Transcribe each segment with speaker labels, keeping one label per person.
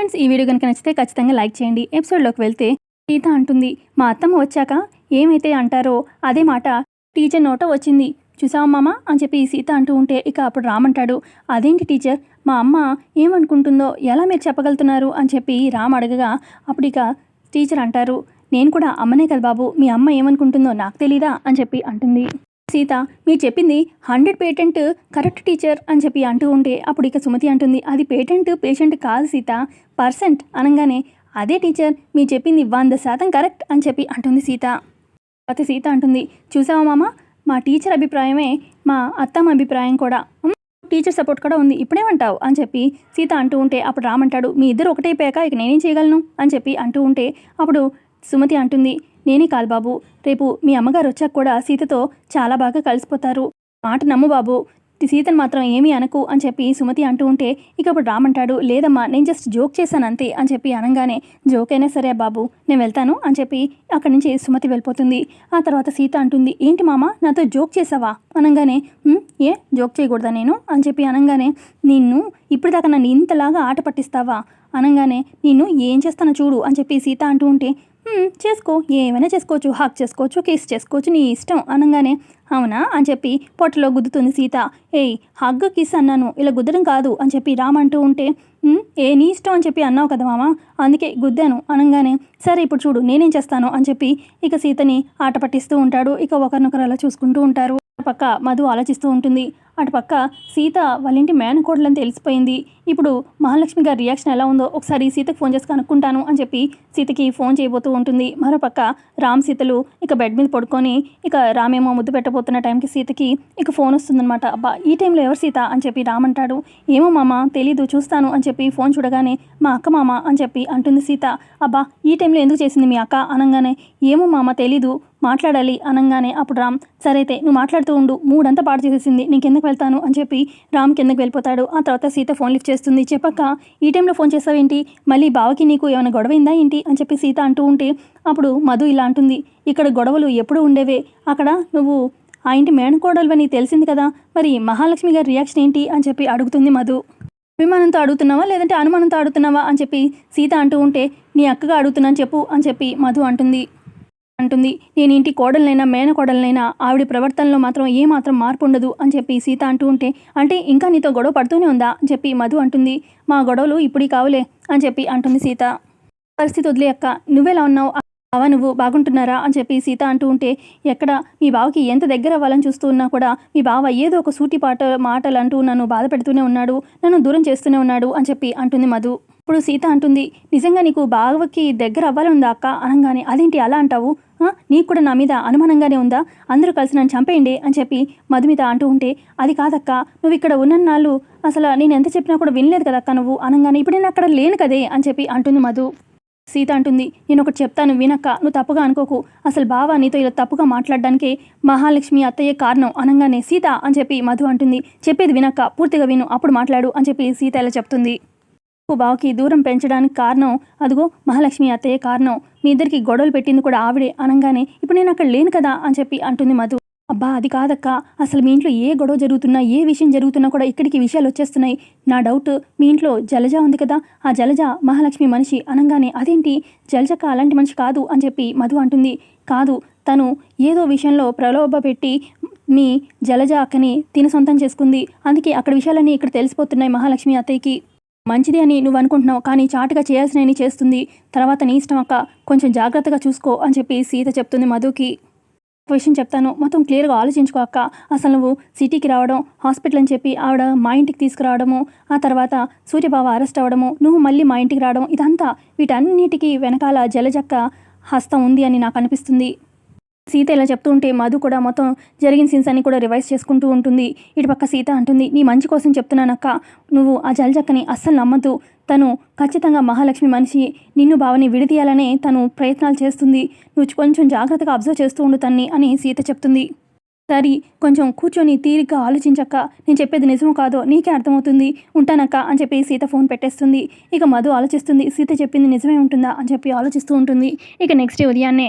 Speaker 1: Friends ఈ video కనుక నచ్చితే ఖచ్చితంగా లైక్ చేయండి. ఎపిసోడ్లోకి వెళ్తే సీత అంటుంది మా అత్తమ్మ వచ్చాక ఏమైతే అంటారో అదే మాట టీచర్ నోట వచ్చింది. చూసావా మామ? అని చెప్పి సీత అంటూ ఉంటే ఇక అప్పుడు రామంటాడు అదేంటి టీచర్? మా అమ్మ ఏమనుకుంటుందో ఎలా మీరు చెప్పగలుగుతున్నారు? అని చెప్పి రామ్ అడగగా అప్పుడు ఇక టీచర్ అంటారు నేను కూడా అమ్మనే కదా బాబు. మీ అమ్మ ఏమనుకుంటుందో నాకు తెలీదా? అని చెప్పి అంటుంది. సీత మీరు చెప్పింది హండ్రెడ్ పేటెంట్ కరెక్ట్ టీచర్ అని చెప్పి అంటూ ఉంటే అప్పుడు ఇక సుమతి అంటుంది అది పేటెంట్ పేషెంట్ కాదు సీత పర్సెంట్ అనగానే అదే టీచర్ మీరు చెప్పింది వంద శాతం కరెక్ట్ అని చెప్పి అంటుంది సీత. అతి సీత అంటుంది చూసావా మామ మా టీచర్ అభిప్రాయమే మా అత్తమ్మ అభిప్రాయం కూడా. టీచర్ సపోర్ట్ కూడా ఉంది ఇప్పుడేమంటావు అని చెప్పి సీత అంటూ ఉంటే అప్పుడు రామంటాడు మీ ఇద్దరు ఒకటైపోయాక ఇక నేనేం చేయగలను అని చెప్పి అంటూ ఉంటే అప్పుడు సుమతి అంటుంది నేనే కాదు బాబు. రేపు మీ అమ్మగారు వచ్చాక కూడా సీతతో చాలా బాగా కలిసిపోతారు. మాట నమ్ము బాబు. సీతను మాత్రం ఏమీ అనకు అని చెప్పి సుమతి అంటూ ఉంటే ఇక అప్పుడు రామంటాడు లేదమ్మా నేను జస్ట్ జోక్ చేశాను అంతే అని చెప్పి అనగానే జోక్ అయినా సరే బాబు నేను వెళ్తాను అని చెప్పి అక్కడి నుంచి సుమతి వెళ్ళిపోతుంది. ఆ తర్వాత సీత అంటుంది ఏంటి మామ నాతో జోక్ చేసావా అనగానే ఏ జోక్ చేయకూడదా నేను? అని చెప్పి అనగానే నిన్ను ఇప్పటిదాకా నన్ను ఇంతలాగా ఆట పట్టిస్తావా? అనగానే నిన్ను ఏం చేస్తానో చూడు అని చెప్పి సీత అంటూ ఉంటే చేసుకో. ఏమైనా చేసుకోవచ్చు. హాక్ చేసుకోవచ్చు. కిస్ చేసుకోవచ్చు. నీ ఇష్టం అనగానే. అవునా? అని చెప్పి పొట్టలో గుద్దుతుంది సీత. ఏయ్ హగ్ కిస్ అన్నాను. ఇలా గుద్దడం కాదు అని చెప్పి రామ్ అంటూ ఉంటే ఏ నీ ఇష్టం? అని చెప్పి అన్నావు కదా మామ. అందుకే గుద్దాను అనగానే. సరే ఇప్పుడు చూడు నేనేం చేస్తాను? అని చెప్పి ఇక సీతని ఆట పట్టిస్తూ ఉంటాడు. ఇక ఒకరినొకరు అలా చూసుకుంటూ ఉంటారు. పక్క మధు ఆలోచిస్తూ ఉంటుంది. అటు పక్క సీత వాళ్ళ ఇంటి మేనకోడలని తెలిసిపోయింది. ఇప్పుడు మహాలక్ష్మి గారి రియాక్షన్ ఎలా ఉందో ఒకసారి సీతకు ఫోన్ చేసి కనుక్కుంటాను అని చెప్పి సీతకి ఫోన్ చేయబోతూ ఉంటుంది. మరోపక్క రామ్ సీతలు ఇక బెడ్ మీద పడుకొని ఇక రామేమో ముద్దు పెట్టబోతున్న టైంకి సీతకి ఇక ఫోన్ వస్తుందన్నమాట. అబ్బా ఈ టైంలో ఎవరు సీత? అని చెప్పి రామ్ అంటాడు. ఏమో మామ తెలీదు చూస్తాను అని చెప్పి ఫోన్ చూడగానే మా అక్క మామ అని చెప్పి అంటుంది సీత. అబ్బా ఈ టైంలో ఎందుకు చేసింది మీ అక్క? అనగానే ఏమో మామ తెలీదు మాట్లాడాలి అనగానే అప్పుడు రామ్ సరే అయితే నువ్వు మాట్లాడుతూ ఉండు మూడంతా పాడు చేసేసింది నీకు ఎందుకు వెళ్తాను అని చెప్పి రామ్ కిందకి వెళ్ళిపోతాడు. ఆ తర్వాత సీత ఫోన్ లిఫ్ట్ చేస్తుంది. చెప్పక్క ఈ టైంలో ఫోన్ చేసావేంటి? మళ్ళీ బావకి నీకు ఏమైనా గొడవ అయిందా ఏంటి? అని చెప్పి సీత అంటూ ఉంటే అప్పుడు మధు ఇలా అంటుంది. ఇక్కడ గొడవలు ఎప్పుడూ ఉండేవే. అక్కడ నువ్వు ఆ ఇంటి మేనకోడలువని తెలిసింది కదా? మరి మహాలక్ష్మి గారి రియాక్షన్ ఏంటి? అని చెప్పి అడుగుతుంది మధు. అభిమానంతో అడుగుతున్నావా? లేదంటే అనుమానంతో అడుగుతున్నావా? అని చెప్పి సీత అంటూ ఉంటే నీ అక్కగా అడుగుతున్నాను చెప్పు అని చెప్పి మధు అంటుంది. అంటుంది. నేను ఇంటి కోడలనైనా మేనకోడలనైనా ఆవిడ ప్రవర్తనలో మాత్రం ఏ మాత్రం మార్పు ఉండదు అని చెప్పి సీత అంటూ ఉంటే అంటే ఇంకా నీతో గొడవ పడుతూనే ఉందా? అని చెప్పి మధు అంటుంది. మా గొడవలు ఇప్పుడు కావులే అని చెప్పి అంటుంది సీత. పరిస్థితి వదిలే అక్క. నువ్వెలా ఉన్నావు? బావ నువ్వు బాగుంటున్నారా? అని చెప్పి సీత అంటూ ఉంటే ఎక్కడ? మీ బావకి ఎంత దగ్గర అవ్వాలని చూస్తూ ఉన్నా కూడా మీ బావ ఏదో ఒక సూటి పాట మాటలు అంటూ నన్ను బాధ పెడుతూనే ఉన్నాడు నన్ను దూరం చేస్తూనే ఉన్నాడు అని చెప్పి అంటుంది మధు. ఇప్పుడు సీత అంటుంది. నిజంగా నీకు బావకి దగ్గర అవ్వాలని ఉందా అక్క? అనగానే అదేంటి అలా అంటావు? నీకు కూడా నా మీద అనుమానంగానే ఉందా? అందరూ కలిసి నన్ను చంపేయండి అని చెప్పి మధు మీద అంటూ ఉంటే అది కాదక్క నువ్వు ఇక్కడ ఉన్నన్నాళ్ళు అసలు నేను ఎంత చెప్పినా కూడా వినలేదు కదక్క నువ్వు. అనగానే ఇప్పుడు నేను అక్కడ లేను కదే అని చెప్పి అంటుంది మధు. సీత అంటుంది నేను ఒకటి చెప్తాను వినక్క నువ్వు తప్పుగా అనుకోకు. అసలు బావ నీతో ఇలా తప్పుగా మాట్లాడడానికి మహాలక్ష్మి అత్తయ్య కారణం అనగానే సీత అని చెప్పి మధు అంటుంది. చెప్పేది వినక్క పూర్తిగా విను అప్పుడు మాట్లాడు అని చెప్పి సీత ఇలా చెప్తుంది. నువ్వు బావకి దూరం పెంచడానికి కారణం అదిగో మహాలక్ష్మి అత్తయ్య కారణం. మీ ఇద్దరికి గొడవలు పెట్టింది కూడా ఆవిడే అనగానే ఇప్పుడు నేను అక్కడ లేను కదా అని చెప్పి అంటుంది మధు. అబ్బా అది కాదక్క. అసలు మీ ఇంట్లో ఏ గొడవ జరుగుతున్నా ఏ విషయం జరుగుతున్నా కూడా ఇక్కడికి విషయాలు వచ్చేస్తున్నాయి. నా డౌట్ మీ ఇంట్లో జలజ ఉంది కదా? ఆ జలజ మహాలక్ష్మి మనిషి అనగానే అదేంటి? జలజక్క అలాంటి మనిషి కాదు అని చెప్పి మధు అంటుంది. కాదు తను ఏదో విషయంలో ప్రలోభ పెట్టి మీ జలజ అక్కని తిన సొంతం చేసుకుంది. అందుకే అక్కడ విషయాలన్నీ ఇక్కడ తెలిసిపోతున్నాయి మహాలక్ష్మి అత్తయ్యకి. మంచిది అని నువ్వు అనుకుంటున్నావు కానీ చాటుగా చేయాల్సినవి చేస్తుంది. తర్వాత నీ ఇష్టం అక్క కొంచెం జాగ్రత్తగా చూసుకో అని చెప్పి సీత చెప్తుంది మధుకి. ఒక విషయం చెప్తాను మొత్తం క్లియర్గా ఆలోచించుకో అక్క. అసలు నువ్వు సిటీకి రావడం హాస్పిటల్ అని చెప్పి ఆవిడ మా ఇంటికి తీసుకురావడము ఆ తర్వాత సూర్యబావ అరెస్ట్ అవ్వడము నువ్వు మళ్ళీ మా ఇంటికి రావడం ఇదంతా వీటన్నిటికీ వెనకాల జలజక్క హస్తం ఉంది అని నాకు అనిపిస్తుంది. సీత ఇలా చెప్తూ ఉంటే మధు కూడా మొత్తం జరిగిన సీన్స్ అన్ని కూడా రివైజ్ చేసుకుంటూ ఉంటుంది. ఇటుపక్క సీత అంటుంది నీ మంచి కోసం చెప్తున్నానక్క నువ్వు ఆ జలజక్కని అస్సలు నమ్మద్దు. తను ఖచ్చితంగా మహాలక్ష్మి మనిషి. నిన్ను భావని విడదీయాలనే తను ప్రయత్నాలు చేస్తుంది. నువ్వు కొంచెం జాగ్రత్తగా అబ్జర్వ్ చేస్తూ ఉండు తన్ని అని సీత చెప్తుంది. సరి కొంచెం కూర్చొని తీరిగ్గా ఆలోచించక్క. నేను చెప్పేది నిజమో కాదో నీకే అర్థమవుతుంది. ఉంటానక్క అని చెప్పి సీత ఫోన్ పెట్టేస్తుంది. ఇక మధు ఆలోచిస్తుంది సీత చెప్పింది నిజమే ఉంటుందా అని చెప్పి ఆలోచిస్తూ ఉంటుంది. ఇక నెక్స్ట్ డే ఉదయాన్నే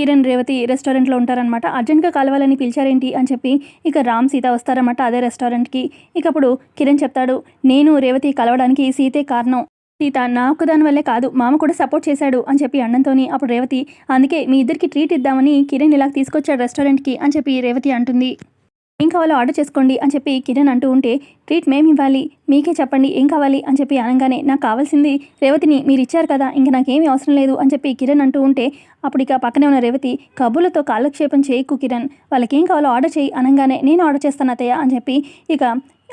Speaker 1: కిరణ్ రేవతి రెస్టారెంట్లో ఉంటారనమాట అర్జెంట్గా కలవాలని పిలిచారేంటి అని చెప్పి ఇక రామ్ సీత వస్తారన్నమాట అదే రెస్టారెంట్కి. ఇక అప్పుడు కిరణ్ చెప్తాడు నేను రేవతి కలవడానికి సీతే కారణం. సీత నా ఒక్కదాని వల్లే కాదు మామ కూడా సపోర్ట్ చేశాడు అని చెప్పి అన్నంతోని అప్పుడు రేవతి అందుకే మీ ఇద్దరికి ట్రీట్ ఇద్దామని కిరణ్ ఇలా తీసుకొచ్చాడు రెస్టారెంట్కి అని చెప్పి రేవతి అంటుంది. ఏం కావాలో ఆర్డర్ చేసుకోండి అని చెప్పి కిరణ్ అంటూ ఉంటే ట్రీట్ మేము ఇవ్వాలి మీకే చెప్పండి ఏం కావాలి? అని చెప్పి అనగానే నాకు కావాల్సింది రేవతిని మీరు ఇచ్చారు కదా ఇంకా నాకేమీ అవసరం లేదు అని చెప్పి కిరణ్ అంటూ ఉంటే అప్పుడు ఇక పక్కనే ఉన్న రేవతి కబుర్లతో కాలక్షేపం చేయకు కిరణ్ వాళ్ళకి ఏం కావాలో ఆర్డర్ చేయి అనగానే నేను ఆర్డర్ చేస్తాను అత్తయ్య అని చెప్పి ఇక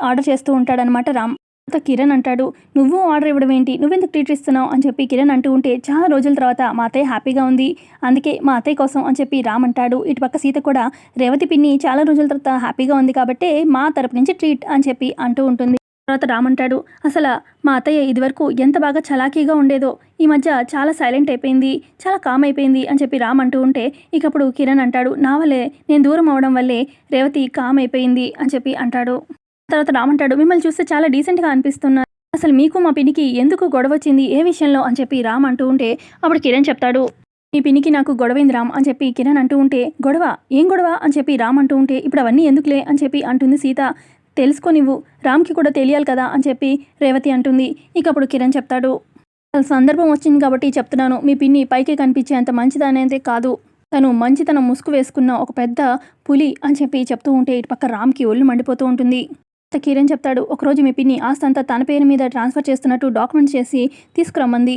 Speaker 1: ఆర్డర్ చేస్తూ ఉంటాడనమాట రామ్. తర్వాత కిరణ్ అంటాడు నువ్వు ఆర్డర్ ఇవ్వడం ఏంటి? నువ్వెందుకు ట్రీట్ ఇస్తున్నావు అని చెప్పి కిరణ్ అంటూ ఉంటే చాలా రోజుల తర్వాత మా అత్తయ్య హ్యాపీగా ఉంది. అందుకే మా అత్తయ్య కోసం అని చెప్పి రామ్ అంటాడు. ఇటు పక్క సీత కూడా రేవతి పిన్ని చాలా రోజుల తర్వాత హ్యాపీగా ఉంది కాబట్టి మా తరపు నుంచి ట్రీట్ అని చెప్పి అంటూ ఉంటుంది. తర్వాత రామ్ అంటాడు అసలు మా అత్తయ్య ఇదివరకు ఎంత బాగా చలాకీగా ఉండేదో ఈ మధ్య చాలా సైలెంట్ అయిపోయింది చాలా కామ్ అయిపోయింది అని చెప్పి రామ్ అంటూ ఉంటే ఇకప్పుడు కిరణ్ అంటాడు నా వల్లే నేను దూరం అవడం వల్లే రేవతి కామ్ అయిపోయింది అని చెప్పి అంటాడు. తర్వాత రామ్ అంటాడు మిమ్మల్ని చూస్తే చాలా డీసెంట్గా అనిపిస్తున్నారు అసలు మీకు మా పినికి ఎందుకు గొడవ వచ్చింది? ఏ విషయంలో? అని చెప్పి రామ్ అంటూ ఉంటే అప్పుడు కిరణ్ చెప్తాడు మీ పినికి నాకు గొడవైంది రామ్ అని చెప్పి కిరణ్ అంటూ ఉంటే గొడవ? ఏం గొడవ? అని చెప్పి రామ్ అంటూ ఉంటే ఇప్పుడు అవన్నీ ఎందుకులే? అని చెప్పి అంటుంది సీత తెలుసుకోనివ్వు. రామ్కి కూడా తెలియాలి కదా? అని చెప్పి రేవతి అంటుంది. ఇక అప్పుడు కిరణ్ చెప్తాడు అసలు సందర్భం వచ్చింది కాబట్టి చెప్తున్నాను. మీ పిన్ని పైకి కనిపించే అంత మంచిదనేది కాదు. తను మంచితనం ముసుగు వేసుకున్న ఒక పెద్ద పులి అని చెప్పి చెప్తూ ఉంటే ఇటు పక్క రామ్కి ఒళ్ళు మండిపోతూ ఉంటుంది. కిరణ్ చెప్తాడు ఒకరోజు మీ పిన్ని ఆస్తంతా తన పేరు మీద ట్రాన్స్ఫర్ చేస్తున్నట్టు డాక్యుమెంట్ చేసి తీసుకురమ్మంది.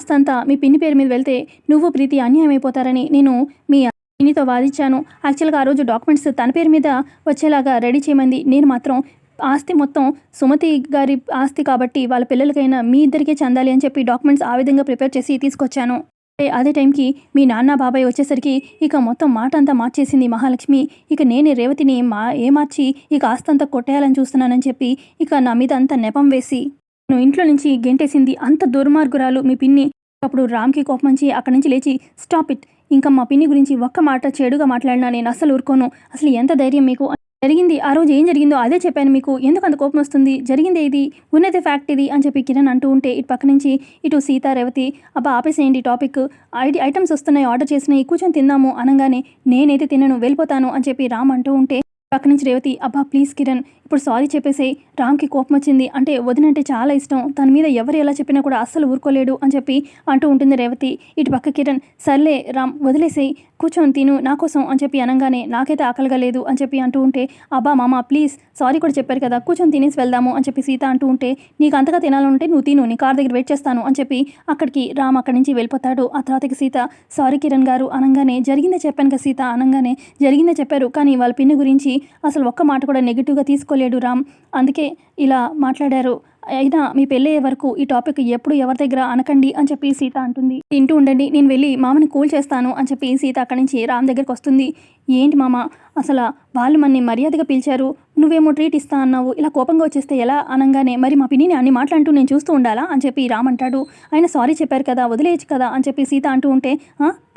Speaker 1: ఆస్తంతా మీ పిన్ని పేరు మీద వెళ్తే నువ్వు ప్రీతి అన్యాయం అయిపోతారని నేను మీ పిన్నితో వాదించాను. యాక్చువల్గా ఆ రోజు డాక్యుమెంట్స్ తన పేరు మీద వచ్చేలాగా రెడీ చేయమంది. నేను మాత్రం ఆస్తి మొత్తం సుమతి గారి ఆస్తి కాబట్టి వాళ్ళ పిల్లలకైనా మీ ఇద్దరికే చెందాలి అని చెప్పి డాక్యుమెంట్స్ ఆ విధంగా ప్రిపేర్ చేసి తీసుకొచ్చాను. అదే టైంకి మీ నాన్న బాబాయ్ వచ్చేసరికి ఇక మొత్తం మాట అంతా మార్చేసింది మహాలక్ష్మి. ఇక నేనే రేవతిని మా ఏమార్చి మార్చి ఇక ఆస్తంతా కొట్టేయాలని చూస్తున్నానని చెప్పి ఇక నా మీద అంత నెపం వేసి నువ్వు ఇంట్లో నుంచి గెంటేసింది అంత దుర్మార్గురాలు మీ పిన్ని. అప్పుడు రామ్కి కోపం వచ్చి అక్కడి నుంచి లేచి స్టాప్ ఇట్. ఇంకా మా పిన్ని గురించి ఒక్క మాట చెడుగా మాట్లాడినా నేను అసలు ఊరుకోను. అసలు ఎంత ధైర్యం మీకు జరిగింది. ఆ రోజు ఏం జరిగిందో అదే చెప్పాను మీకు. ఎందుకు అంత కోపం వస్తుంది? జరిగింది ఇది. ఉన్నది ఫ్యాక్ట్ ఇది అని చెప్పి కిరణ్ అంటూ ఉంటే ఇటు పక్క నుంచి ఇటు సీత రేవతి అబ్బా ఆపేసేయండి టాపిక్ ఐడి ఐటమ్స్ వస్తున్నాయి ఆర్డర్ చేసినాయి కూర్చొని తిందాము అనగానే నేనైతే తినను వెళ్ళిపోతాను అని చెప్పి రామ్ అంటూ ఉంటే పక్క నుంచి రేవతి అబ్బా ప్లీజ్ కిరణ్ ఇప్పుడు సారీ చెప్పేసేయ్. రామ్కి కోపం వచ్చింది అంటే వదినంటే చాలా ఇష్టం. తన మీద ఎవరు ఎలా చెప్పినా కూడా అస్సలు ఊరుకోలేడు అని చెప్పి అంటూ ఉంటుంది రేవతి. ఇటు పక్క కిరణ్ సర్లే రామ్ వదిలేసేయ్. కూర్చొని తిను నా కోసం అని చెప్పి అనగానే నాకైతే ఆకలిగా లేదు అని చెప్పి అంటూ ఉంటే అబ్బా మామ ప్లీజ్ సారీ కూడా చెప్పారు కదా కూర్చొని తినేసి వెళ్దాము అని చెప్పి సీత అంటూ ఉంటే నీకు అంతగా తినాలంటే నువ్వు తిను నీ కార్ దగ్గర వెయిట్ చేస్తాను అని చెప్పి అక్కడికి రామ్ అక్కడి నుంచి వెళ్ళిపోతాడు. ఆ తర్వాతకి సీత సారీ కిరణ్ గారు అనగానే జరిగిందే చెప్పాను కదా సీత అనగానే జరిగిందే చెప్పారు. కానీ వాళ్ళ పిన్ని గురించి అసలు ఒక్క మాట కూడా నెగిటివ్గా తీసుకోలేడు రామ్. అందుకే ఇలా మాట్లాడారు. అయినా మీ పెళ్ళయ్యే వరకు ఈ టాపిక్ ఎప్పుడు ఎవరి దగ్గర అనకండి అని చెప్పి సీత అంటుంది. తింటూ ఉండండి నేను వెళ్ళి మామని కూల్ చేస్తాను అని చెప్పి సీత అక్కడి నుంచి రామ్ దగ్గరికి వస్తుంది. ఏంటి మామ అసలు వాళ్ళు మన్ని మర్యాదగా పిలిచారు? నువ్వేమో ట్రీట్ ఇస్తా అన్నావు ఇలా కోపంగా వచ్చేస్తే ఎలా అనగానే మరి మా పిన్నిని అన్ని మాట్లాడుతూ నేను చూస్తూ ఉండాలా అని చెప్పి రామ్ అంటాడు. ఆయన సారీ చెప్పారు కదా వదిలేయచ్చు కదా అని చెప్పి సీత అంటూ ఉంటే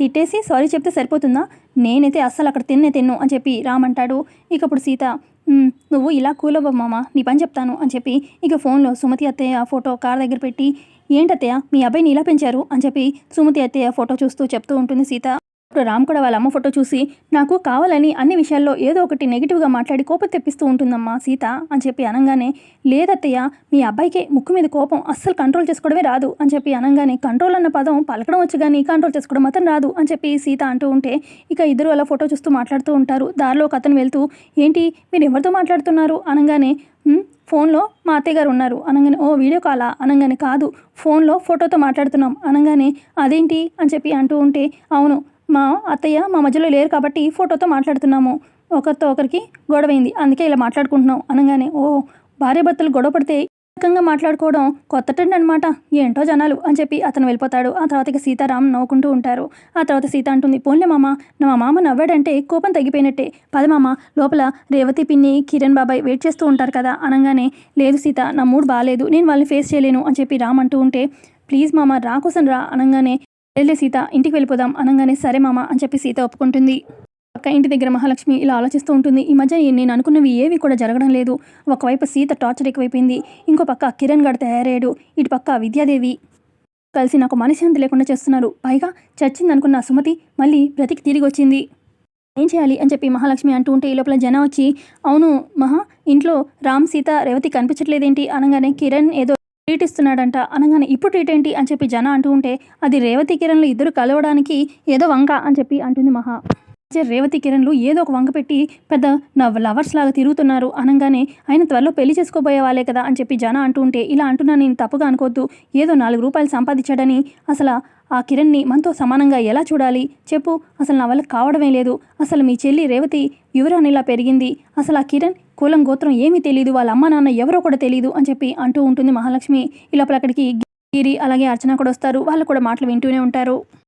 Speaker 1: తిట్టేసి సారీ చెప్తే సరిపోతుందా? నేనైతే అస్సలు అక్కడ తిన్నే తిన్ను అని చెప్పి రామంటాడు ఇక అప్పుడు సీత నువ్వు ఇలా కూలవ్వ మామ నీ పని చెప్తాను అని చెప్పి ఇక ఫోన్లో సుమతి అత్తయ్య ఫోటో కార్ దగ్గర పెట్టి ఏంటత్తయ్య మీ అబ్బాయిని ఇలా పెంచారు అని చెప్పి సుమతి అత్తయ్య ఫోటో చూస్తూ చెప్తూ ఉంటుంది సీత. ఇప్పుడు రామ్ కూడా వాళ్ళ అమ్మ ఫోటో చూసి నాకు కావాలని అన్ని విషయాల్లో ఏదో ఒకటి నెగిటివ్గా మాట్లాడి కోపం తెప్పిస్తూ ఉంటుందమ్మా సీత అని చెప్పి అనగానే లేదత్తయ్య మీ అబ్బాయికే ముక్కు మీద కోపం అస్సలు కంట్రోల్ చేసుకోవడమే రాదు అని చెప్పి అనగానే కంట్రోల్ అన్న పదం పలకడం వచ్చి కానీ కంట్రోల్ చేసుకోవడం మాత్రం రాదు అని చెప్పి సీత అంటూ ఉంటే ఇక ఇద్దరు అలా ఫోటో చూస్తూ మాట్లాడుతూ ఉంటారు. దారిలో ఒక అతను వెళ్తూ ఏంటి మీరు ఎవరితో మాట్లాడుతున్నారు? అనగానే ఫోన్లో మా అత్తయ్య గారు ఉన్నారు. అనగానే ఓ వీడియో కాలా? అనగానే కాదు ఫోన్లో ఫోటోతో మాట్లాడుతున్నాం. అనగానే అదేంటి? అని చెప్పి అంటూ ఉంటే అవును మా అత్తయ్య మా మధ్యలో లేరు కాబట్టి ఫోటోతో మాట్లాడుతున్నాము. ఒకరితో ఒకరికి గొడవైంది. అందుకే ఇలా మాట్లాడుకుంటున్నాం అనగానే ఓ భార్యాభర్తలు గొడవ పడితే ఈ రకంగా మాట్లాడుకోవడం కొత్త ట్రెండ్ అనమాట ఏంటో జనాలు అని చెప్పి అతను వెళ్ళిపోతాడు. ఆ తర్వాత ఇక సీతారాం నవ్వుకుంటూ ఉంటారు. ఆ తర్వాత సీత అంటుంది పోన్లే మామ నా మామ నవ్వాడంటే కోపం తగ్గిపోయినట్టే. పద మామ లోపల రేవతి పిన్ని కిరణ్ బాబాయ్ వెయిట్ చేస్తూ ఉంటారు కదా. అనగానే లేదు సీత నా మూడ్ బాగాలేదు నేను వాళ్ళని ఫేస్ చేయలేను. అని చెప్పి రామ్ అంటూ ఉంటే ప్లీజ్ మామ రా కోసం రా. అనగానే వెళ్ళే సీత ఇంటికి వెళ్ళిపోదాం అనగానే సరే మామ అని చెప్పి సీత ఒప్పుకుంటుంది. పక్క ఇంటి దగ్గర మహాలక్ష్మి ఇలా ఆలోచిస్తూ ఉంటుంది. ఈ మధ్య నేను అనుకున్నవి ఏవి కూడా జరగడం లేదు. ఒకవైపు సీత టార్చర్ ఎక్కువైపోయింది. ఇంకో పక్క కిరణ్ గడ్ తయారయ్యాడు. ఇటు పక్క విద్యాదేవి కలిసి నాకు మనశ్శాంతి లేకుండా చేస్తున్నారు. పైగా చచ్చిందనుకున్న సుమతి మళ్ళీ బ్రతికి తిరిగి వచ్చింది. ఏం చేయాలి? అని చెప్పి మహాలక్ష్మి అంటూ ఉంటే ఈ లోపల జన వచ్చి అవును మహా ఇంట్లో రామ్ సీత రేవతి కనిపించట్లేదేంటి? అనగానే కిరణ్ ఏదో ట్రీట్ ఇస్తున్నాడంట అనగానే ఇప్పుడు ట్రీట్ ఏంటి అని చెప్పి జన అంటూ ఉంటే అది రేవతి కిరణ్లు ఇద్దరు కలవడానికి ఏదో వంక అని చెప్పి అంటుంది మహా. అయితే రేవతి కిరణ్లు ఏదో ఒక వంక పెట్టి పెద్ద నా లవర్స్ లాగా తిరుగుతున్నారు. అనగానే ఆయన త్వరలో పెళ్ళి చేసుకోబోయే వాళ్ళే కదా అని చెప్పి జన అంటూ ఉంటే ఇలా అంటున్నా నేను తప్పుగా అనుకోవద్దు. ఏదో నాలుగు రూపాయలు సంపాదించాడని అసలు ఆ కిరణ్ని మనతో సమానంగా ఎలా చూడాలి? చెప్పు. అసలు నా వల్ల కావడమే లేదు. అసలు మీ చెల్లి రేవతి యువరాణిలా పెరిగింది. అసలు ఆ కిరణ్ కులం గోత్రం ఏమీ తెలియదు వాళ్ళ అమ్మ నాన్న ఎవరో కూడా తెలియదు అని చెప్పి అంటూ ఉంటుంది మహాలక్ష్మి. ఈ లోపల అక్కడికి గిరి అలాగే అర్చన కూడా వస్తారు. వాళ్ళు కూడా మాటలు వింటూనే ఉంటారు.